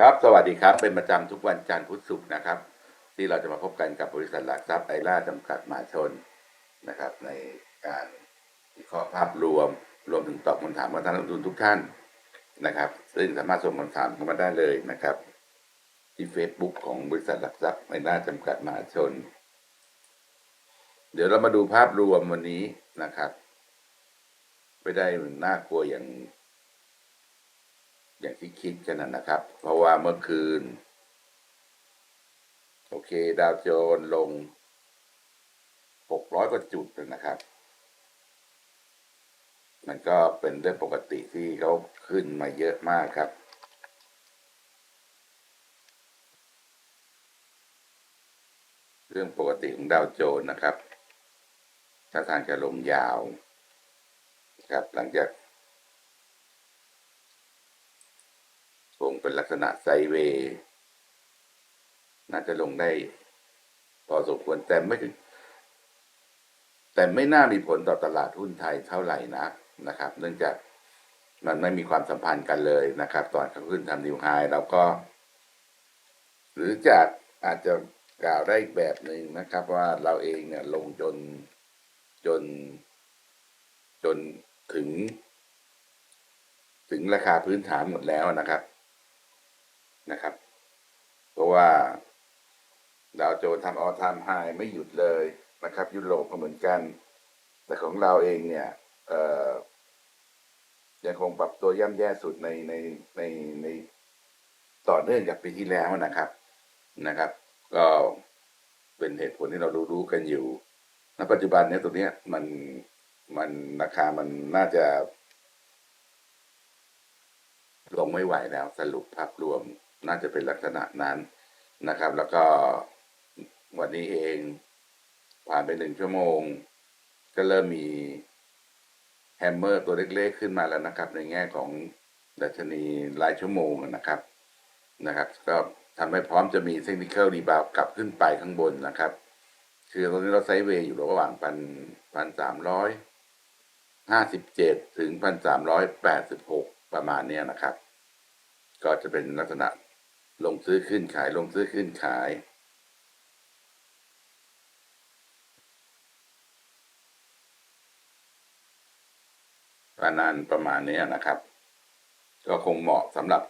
ครับ สวัสดีครับ เป็นประจำทุกวันจันทร์พุธศุกร์นะครับ ที่เราจะมาพบกันกับบริษัทหลักทรัพย์ไอร่าจำกัดมหาชนนะครับ ในการวิเคราะห์ภาพรวม รวมถึงตอบคำถามของท่านนักลงทุนทุกท่านนะครับ ซึ่งสามารถส่งคำถามเข้ามาได้เลยนะครับ ที่ Facebook ของบริษัทหลักทรัพย์ไอร่าจำกัดมหาชน เดี๋ยวเรามาดูภาพรวมวันนี้นะครับ ไม่ได้น่ากลัวอย่าง อย่างที่คิดกันนะนะครับ เพราะว่าเมื่อคืน โอเค ดาวโจนส์ลง 600กว่าจุดนะครับ มันก็เป็นเรื่องปกติที่เขาขึ้นมาเยอะมากครับเรื่องปกติของดาวโจนส์นะครับถ้าทางจะลงยาว ครับหลังจาก คง เป็นลักษณะไซเวย์น่าจะลงได้พอสมควรแต่ไม่แต่ไม่น่ามีผลต่อตลาดหุ้นไทยเท่าไหร่นะนะครับ เนื่องจากมันไม่มีความสัมพันธ์กันเลยนะครับ ตอนขึ้นทำนิวไฮเราก็ หรือจากอาจจะกล่าวได้อีกแบบหนึ่งนะครับ ว่าเราเองเนี่ยลงจนจน จนถึง ถึงราคาพื้นฐานหมดแล้วนะครับ นะครับ เพราะว่าดาวโจนส์ทำออทามไฮไม่หยุดเลยนะครับ ยุโรปก็เหมือนกัน แต่ของเราเองเนี่ยยังคงปรับตัวย่ำแย่สุดในในในในต่อเนื่องจากปีที่แล้วนะครับนะครับ ก็เป็นเหตุผลที่เรารู้ๆกันอยู่ณปัจจุบันเนี้ยตรงเนี้ยมันมันราคามันน่าจะลงไม่ไหวแล้วสรุปภาพรวม น่าจะเป็นลักษณะนั้นนะครับ แล้วก็วันนี้เองผ่านไปหนึ่งชั่วโมง ก็เริ่มมีแฮมเมอร์ตัวเล็กๆขึ้นมาแล้วนะครับ ในแง่ของดัชนีรายชั่วโมงนะครับนะครับก็ทำให้พร้อมจะมีเทคนิคอลรีบาวกลับขึ้นไปข้างบนนะครับ คือตอนนี้เราไซด์เวย์อยู่ระหว่างพันพันสามร้อยห้าสิบเจ็ดถึงพันสามร้อยแปดสิบหกประมาณเนี้ยนะครับ ก็จะเป็นลักษณะ ลงซื้อขึ้นขายลงซื้อขึ้นขาย ประมาณประมาณนี้นะครับ ก็คงเหมาะสำหรับ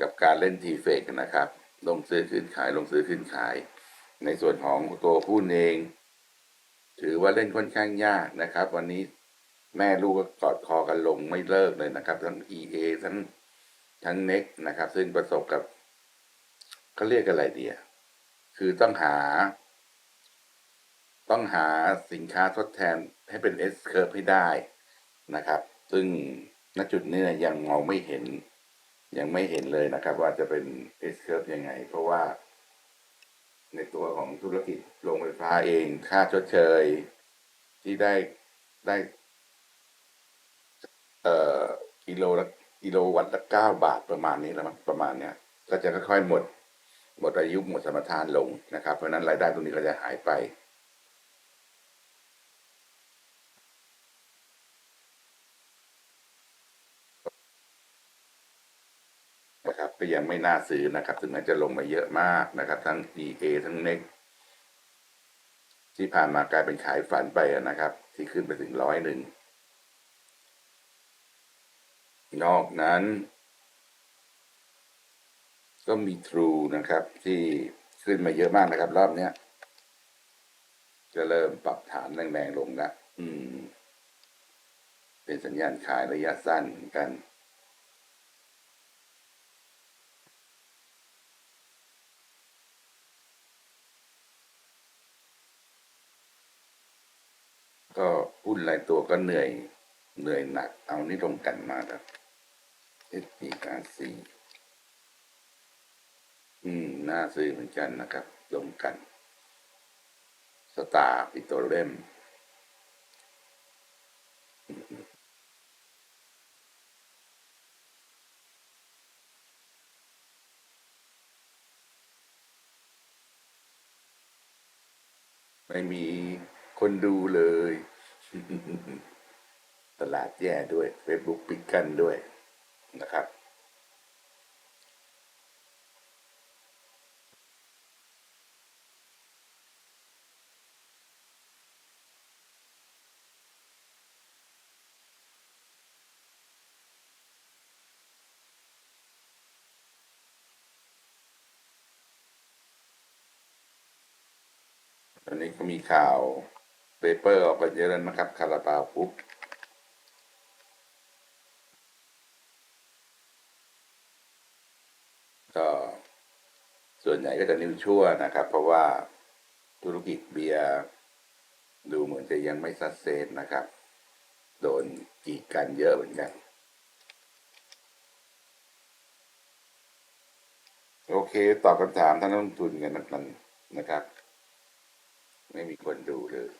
กับการเล่นทีเฟกนะครับ ลงซื้อขึ้นขายลงซื้อขึ้นขาย ในส่วนของตัวหุ้นเอง ถือว่าเล่นค่อนข้างยากนะครับ วันนี้แม่ลูกก็กอดคอกันลงไม่เลิกเลยนะครับ ทั้ง EA ทั้งทั้งเน็กนะครับ ซึ่งประสบกับ เขาเรียกอะไรเดียคือต้องหา ต้องหาสินค้าทดแทนให้เป็น S curve ให้ได้นะครับ ซึ่งณจุดนี้นี่ยยังมองไม่เห็น ยังไม่เห็นเลยนะครับ ว่าจะเป็น S curve ยังไง เพราะว่า ในตัวของธุรกิจโรงไฟฟ้าเอง ค่าชดเชย ที่ได้ได้ เอ่อกิโลละกิโลวัตต์ละเก้าบาทประมาณนี้แล้วมั้งประมาณเนี้ยก็จะค่อยๆหมด หมดอายุหมดสมรทานลงนะครับ เพราะนั้นรายได้ตรงนี้ก็จะหายไป นะครับก็ยังไม่น่าซื้อนะครับ ถึงแม้จะลงมาเยอะมากนะครับ ทั้ง EA ทั้ง NEX ที่ผ่านมากลายเป็นขายฝันไปนะครับ ที่ขึ้นไปถึงร้อยหนึ่งนอกนั้น ก็มี True นะครับ ที่ขึ้นมาเยอะมากนะครับ รอบเนี้ยจะเริ่มปรับฐานแรงๆลงละอืม เป็นสัญญาณขายระยะสั้นเหมือนกันก็หุ้นหลายตัวก็เหนื่อย เหนื่อยหนัก เอานี่ลงกันมาแล้ว SPRC อืม น่าซื้อเหมือนกันนะครับลงกัน สตาร์ปิโตรเลมไม่มีคนดูเลย ตลาดแย่ด้วย Facebook ปิดกันด้วยนะครับ อนนี้ก็มีข่าวเปเปอร์ออกมาเยอะแล้วนะครับ คาราบาวปุ๊บก็ส่วนใหญ่ก็จะนิ้วชั่วนะครับ เพราะว่าธุรกิจเบียร์ดูเหมือนจะยังไม่สัดเซนนะครับ โดนกีดกันเยอะเหมือนกัน โอเค ตอบคำถามท่านนักลงทุนกันนักนะครับ ไม่มีคนดูเลย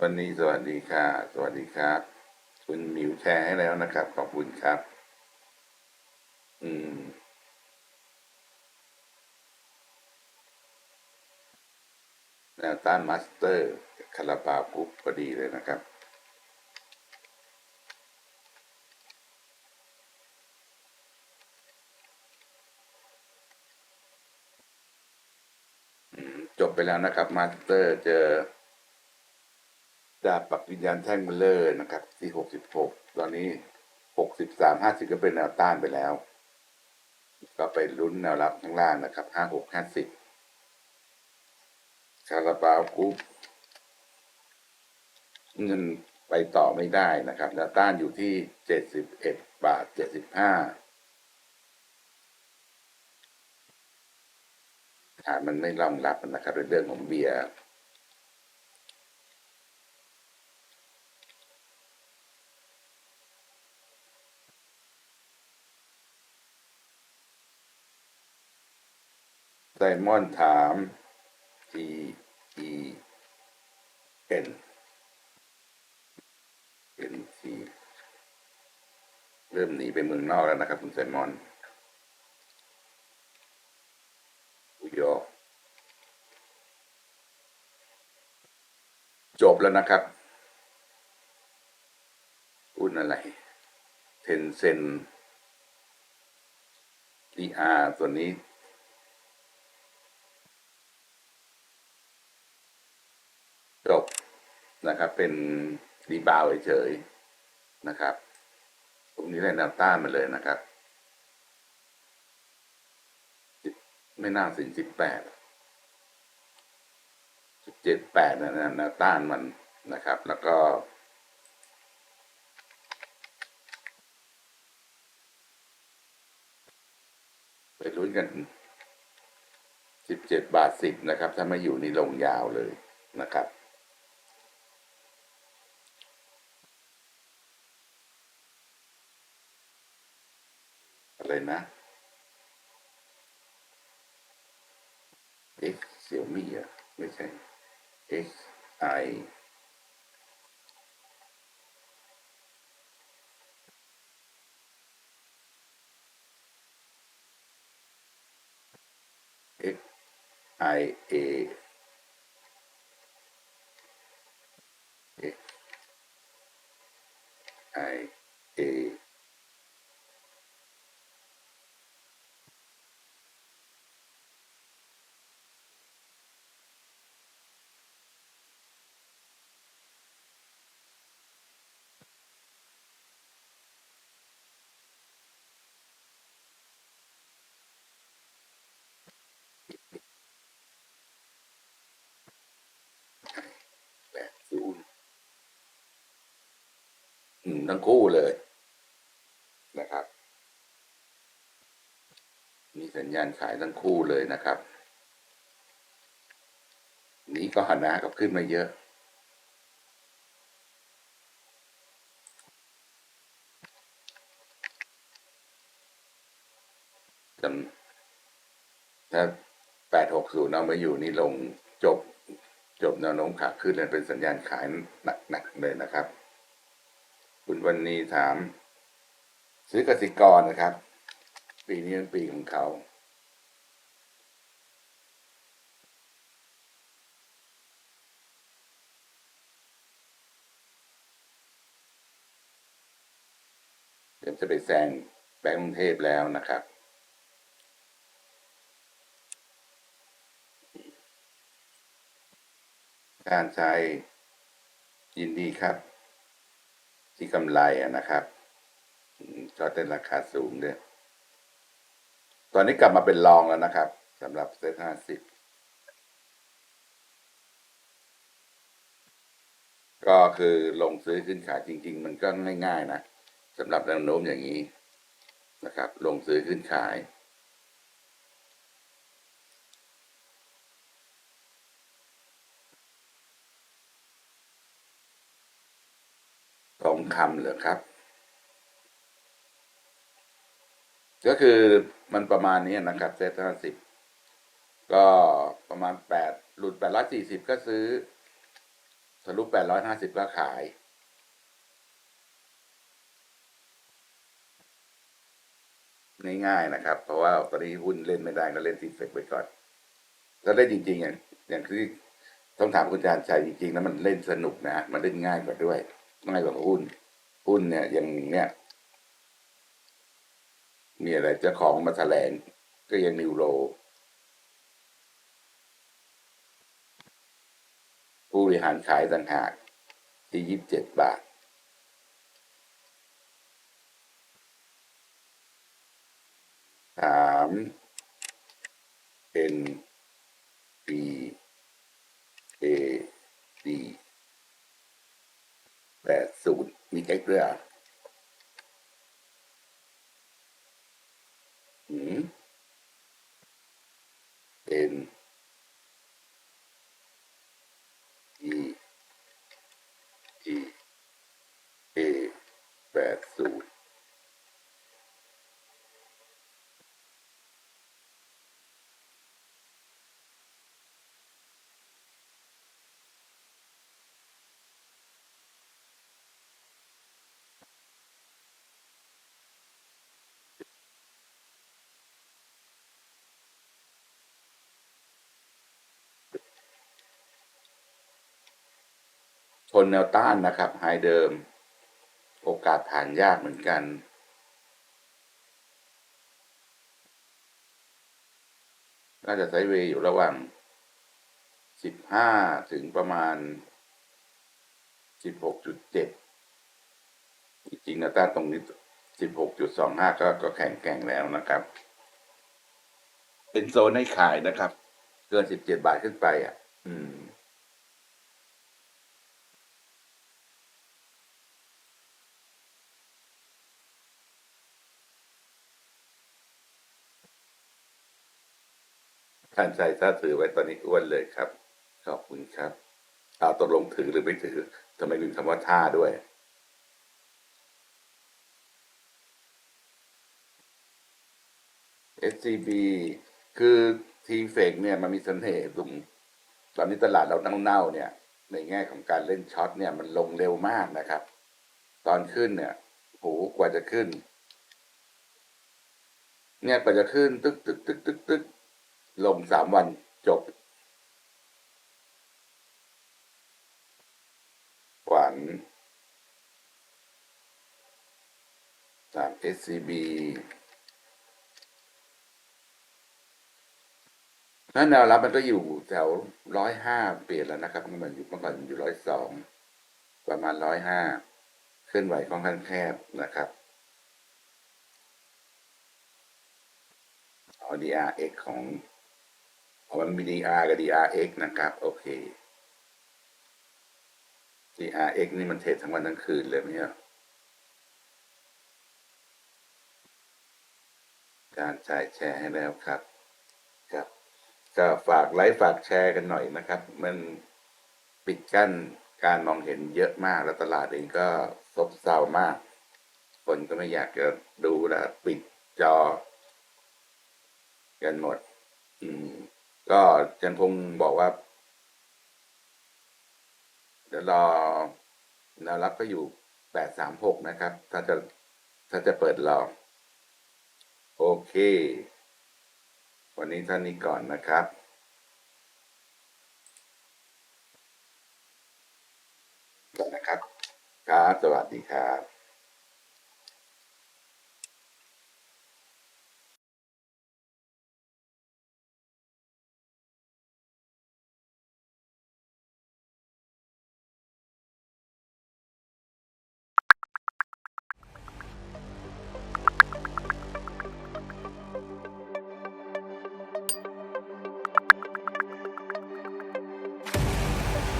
วันนี้สวัสดีค่ะ สวัสดีครับ คุณหมิวแชร์ให้แล้วนะครับ ขอบคุณครับ อืมแนวต้านมาสเตอร์คาราบาวกรุ๊ปพอดีเลยนะครับ อืม จบไป แล้วนะครับ มาสเตอร์เจอดาบปักวิญญาณแท่งเบลเลอร์นะครับ ที่หกสิบหกตอนนี้หกสิบสามห้าสิบก็เป็นแนวต้านไปแล้ว ก็ไปลุ้นแนวรับข้างล่างนะครับห้าหกห้าสิบคาราบาวกรุ๊ปเงินไปต่อไม่ได้นะครับแนวต้านอยู่ที่เจ็ดสิบเอ็ดบาทเจ็ดสิบห้า ฐานมันไม่รองรับนะครับในเรื่องของเบียร์ไซมอนถาม T E N N T เริ่มหนีไปเมืองนอกแล้วนะครับ คุณไซมอนอุยอร์กจบ แล้วนะครับหุ้นอะไร เทนเซนดีอาร์ตัวนี้ จบนะครับ เป็นรีบาวเฉยๆนะครับ ตรงนี้ได้แนวต้านมาเลยนะครับ ไม่น่าถึงสิบแปด เจ็ดแปดนะนะต้านมันนะครับ แล้วก็ ไปลุ้นกันสิบเจ็ดบาทสิบนะครับ ถ้าไม่อยู่นี่ลงยาวเลยนะครับ อะไรนะ X เสี่ยวมี่อะ ไม่ใช่ X I X I A X I A แปดศูนย์อืม ทั้งคู่เลยนะครับมีสัญญาณขายทั้งคู่เลยนะครับ นี้ก็หันหน้ากับขึ้นมาเยอะจำถ้าแปดหกศูนย์เอามาอยู่นี่ลงจบจบแนวโน้มขาขึ้นเลยเป็นสัญญาณขายหนักๆเลยนะครับ คุณวันนี้ถาม ซื้อกสิกรนะครับ ปีนี้เป็นปีของเขาเดี๋ยวจะไปแซงแบงก์กรุงเทพแล้วนะครับการใช้ยินดีครับ ที่กำไรนะครับอืมช็อตเต้นราคาสูงด้วยตอนนี้กลับมาเป็นรองแล้วนะครับสำหรับเซ็ตห้าสิบก็คือลงซื้อขึ้นขายจริง ๆ มันก็ง่ายๆนะสำหรับแนวโน้มอย่างนี้นะครับ ลงซื้อขึ้นขาย ทองคำเหรอครับ ก็คือมันประมาณนี้นะครับเซตห้าสิบก็ประมาณแปดหลุดแปดร้อยสี่สิบก็ซื้อทะลุแปดร้อยห้าสิบก็ขาย ง่ายๆนะครับ เพราะว่าตอนนี้หุ้นเล่นไม่ได้ก็เล่นทีเฟกไว้ก่อนถ้าเล่นจริง ๆ อย่างอย่างที่ต้องถามคุณอาจารย์ชัยจริงๆแล้วมันเล่นสนุกนะ มันเล่นง่ายกว่าด้วย ง่ายกว่าหุ้นหุ้นเนี่ยอย่างเนี้ยมีอะไรเจ้าของมาแถลงก็ยังนิวโร ผู้บริหารขายต่างหากที่ยี่สิบเจ็ดบาท ถาม N B A D แปด ศูนย์มีเอ็กด้วยเหรอะหืม N E G A แปดศูนย์ ชนแนวต้านนะครับไฮเดิม โอกาสผ่านยากเหมือนกัน น่าจะไซเวย์อยู่ระหว่างสิบห้าถึงประมาณสิบหกจุดเจ็ดจริงๆแนวต้านตรงนี้สิบหกจุดสองห้าก็ก็แข็งแกร่งแล้วนะครับ เป็นโซนให้ขายนะครับ เกินสิบเจ็ดบาทขึ้นไปอะ อืม ท่านใจถ้าถือไว้ตอนนี้อ้วนเลยครับ ขอบคุณครับเอาตกลงถือหรือไม่ถือทำไมลืมคำว่าท่าด้วย SCB คือทีเฟกเนี่ยมันมีเสน่ห์ตรงตอนนี้ตลาดเราเน่าๆเนี่ย ในแง่ของการเล่นช็อตเนี่ยมันลงเร็วมากนะครับ ตอนขึ้นเนี่ยโหกว่าจะขึ้น เนี่ยกว่าจะขึ้น ตึกตึกตึกตึกตึก ลงสามวันจบหวังตาม SCB นั่นแนวรับมันก็อยู่แถวร้อยห้าเปลี่ยนแล้วนะครับเมื่อมันอยู่เมื่อก่อนอยู่ร้อยสองประมาณร้อยห้าเคลื่อนไหวค่อนข้างแคบนะครับเอา DRX ของ เอมันมี DR กับ DRX นะครับ โอเค DRX นี่มันเทรดทั้งวันทั้งคืนเลยไหมเนี่ยการจ่ายแชร์ให้แล้วครับ ครับ ก็ฝากไลค์ฝากแชร์กันหน่อยนะครับ มันปิดกั้นการมองเห็นเยอะมากแล้วตลาดเองก็ซบเซามาก คนก็ไม่อยากจะดูล้วปิดจอ กันหมด อืม ก็จันพงบอกว่าเดี๋ยวรอแนวรับก็อยู่แปดสามหกนะครับ ถ้าจะถ้าจะเปิดรอโอเค วันนี้ท่านนี้ก่อนนะครับก่อนนะครับ ครับ สวัสดีครับ